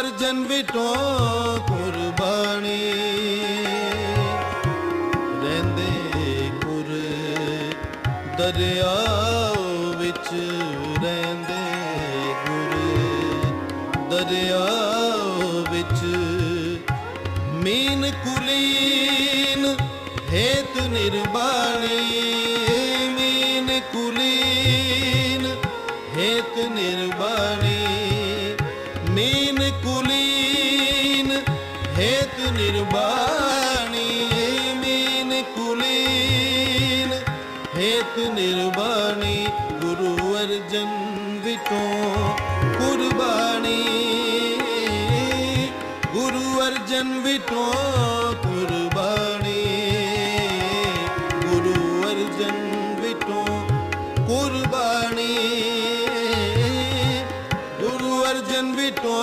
Arjan widow ਕੁਰਬਾਨੀ। ਰਹਿੰਦੇ ਗੁਰ ਦਰਿਆਓ ਵਿੱਚ ਰਹਿੰਦੇ ਗੁਰ ਦਰਿਆਓ ਵਿੱਚ। ਮੀਨ ਕੁਲੀਨ, ਹੇਤ ਨਿਰਬਾਣੀ। ਮੀਨ ਕੁਲੀਨ, ਹੇਤ ਨਿਰਬਾਣੀ। मीन कुलीन हेत निर्वाणी मीन कुलीन हेत निर्वाणी गुरु अर्जन विटो कुर्बानी गुरु अर्जन विटो कुर्बानी गुरु अर्जन ਅਰਜਨ ਵੀ ਟੋ